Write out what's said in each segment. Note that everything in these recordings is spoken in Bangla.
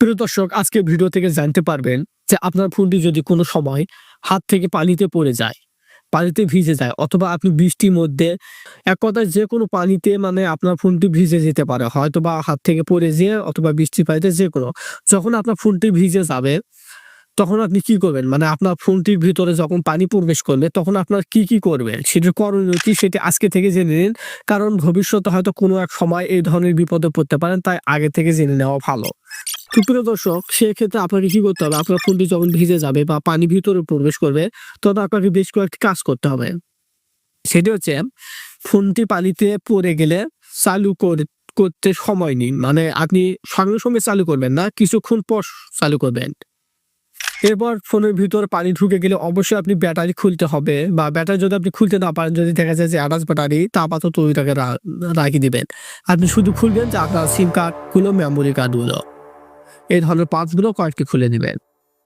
প্রিয় দর্শক আজকে ভিডিও থেকে জানতে পারবেন যে আপনার ফোনটি যদি কোনো সময় হাত থেকে পানিতে পড়ে যায়, পানিতে ভিজে যায় অথবা আপনি বৃষ্টির মধ্যে এক কথায় যে কোনো পানিতে মানে আপনার ফোনটি ভিজে যেতে পারে হয়তো বা হাত থেকে পড়ে যেয়ে অথবা বৃষ্টি পানিতে যে কোনো, যখন আপনার ফোনটি ভিজে যাবে, তখন আপনি কি করবেন? মানে আপনার ফোনটির ভিতরে যখন পানি প্রবেশ করবে, তখন আপনার কি কি করবেন? সেটির করণীয় কি সেটি আজকে থেকে জেনে নিন, কারণ ভবিষ্যতে হয়তো কোনো এক সময় এই ধরনের বিপদে পড়তে পারেন, তাই আগে থেকে জেনে নেওয়া ভালো। প্রিয় দর্শক, সেক্ষেত্রে আপনাকে কি করতে হবে? আপনার ফোনটি যখন ভিজে যাবে বা পানি ভিতরে প্রবেশ করবে, তখন আপনাকে বেশ কয়েকটি কাজ করতে হবে। সেটি হচ্ছে ফোনটি পানিতে পড়ে গেলে চালু করে, করতে সময় নিন। মানে আপনি সঙ্গে সঙ্গে চালু করবেন না, কিছুক্ষণ পর চালু করবেন। এরপর ফোনের ভিতর পানি ঢুকে গেলে অবশ্যই আপনি ব্যাটারি খুলতে হবে বা ব্যাটারি যদি আপনি খুলতে না পারেন, যদি দেখা যায় যে অ্যাডাস ব্যাটারি, তা আপাতত ওইটাকে রা- রাখিয়ে দিবেন। আপনি শুধু খুলবেন যে আপনার সিম কার্ডগুলো, মেমোরি কার্ডগুলো। এই ধরনের পার্টসগুলো কয়েকটি খুলে নেবেন।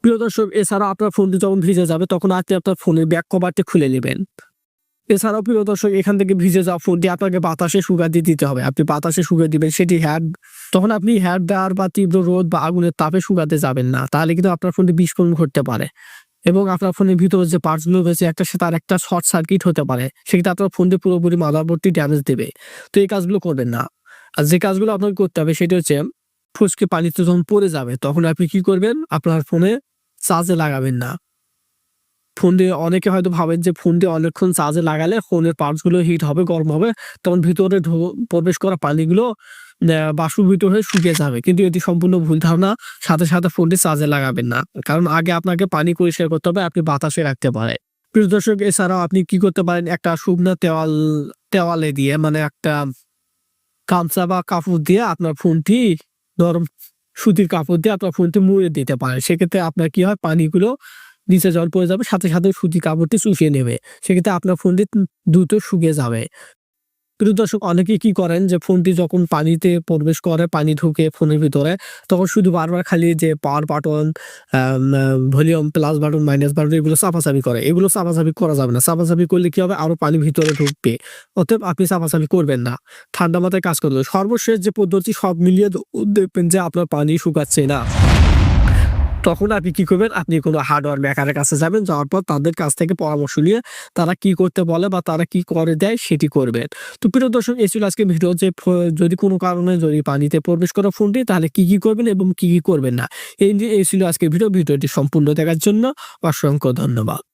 প্রিয় দর্শক এছাড়া আপনার ফোনটি যখন ভিজে যাবে, তখন আপনি আপনার ফোনের ব্যাক কভারটি খুলে নেবেন। এছাড়াও প্রিয় দর্শক, এখান থেকে ভিজে যাওয়া ফোনটি আপনাকে বাতাসে শুকাতে দিতে হবে। আপনি বাতাসে শুকিয়ে দিবেন, সেটি হ্যাড তখন আপনি হ্যাড দেওয়ার বা তীব্র রোদ বা আগুনের তাপে শুকাতে যাবেন না। তাহলে কিন্তু আপনার ফোনটি বিস্ফোরণ ঘটতে পারে। এবং আপনার ফোনের ভিতরে যে পার্টসগুলো রয়েছে, একটা সে তার একটা শর্ট সার্কিট হতে পারে। সেক্ষেত্রে আপনার ফোনটি পুরোপুরি মাদারবোর্ডটি ড্যামেজ দেবে। তো এই কাজগুলো করবেন না। আর যে কাজগুলো আপনাকে করতে হবে, সেটি হচ্ছে ফুসকে পানিতে যখন পড়ে যাবে, তখন আপনি কি করবেন? আপনার ফোনে চার্জে লাগাবেন না। ফোন দিয়ে অনেকে হয়তো ভাবেন যে ফোন দিয়ে অনেকক্ষণ চার্জে লাগালে ফোনের পার্টসগুলো হিট হবে, গরম হবে, তখন ভিতরে প্রবেশ করা পানিগুলো বাষ্পীভূত হয়ে শুকিয়ে যাবে। কিন্তু এটি সম্পূর্ণ ভুল ধারণা, সাথে সাথে ফোনটি চার্জে লাগাবেন না। কারণ আগে আপনাকে পানি পরিষ্কার করতে হবে, আপনি বাতাসে রাখতে পারে প্রিয় দর্শক, এছাড়াও আপনি কি করতে পারেন? একটা শুকনা তেওয়াল দেওয়ালে দিয়ে মানে একটা গামছা বা কাপড় দিয়ে আপনার ফোনটি নরম সুতির কাপড় দিয়ে আপনার ফোনটি মুড়ে দিতে পারেন। সেক্ষেত্রে আপনার কি হয়? পানিগুলো নিচে জল পড়ে যাবে, সাথে সাথে সুতির কাপড়টি চুষিয়ে নেবে। সেক্ষেত্রে আপনার ফোনটি দ্রুত শুকিয়ে যাবে। প্রিয় দর্শক, অনেকেই কি করেন যে ফোনটি যখন পানিতে প্রবেশ করে, পানি ঢুকে ফোনের ভিতরে, তখন শুধু বারবার খালি যে power button volume plus button minus button এগুলো চাপাচাপি করে। এগুলো চাপাচাপি করা যাবে না। চাপাচাপি করলে কি হবে? আরও পানি ভিতরে ঢুকবে। অতএব আপনি চাপাচাপি করবেন না। ঠান্ডা মাথায় কাজ করবেন সর্বশেষ যে পদ্ধতি সব মিলিয়ে দেখবেন যে আপনার পানি শুকাচ্ছে না। তখন আপনি কি করবেন? আপনি কোনো হার্ডওয়্যার মেকারের কাছে যাবেন, যাওয়ার পর তাদের কাছ থেকে পরামর্শ নিয়ে তারা কি করতে বলে বা তারা কি করে দেয় সেটি করবেন। তো প্রিয় দর্শক, এই ছিল আজকে ভিডিও যে যদি কোনো কারণে যদি পানিতে প্রবেশ করে ফোনটি, তাহলে কি কি করবেন এবং কি কি করবেন না? এই নিয়ে এই ছিল আজকে ভিডিও। ভিডিওটি সম্পূর্ণ দেখার জন্য অসংখ্য ধন্যবাদ।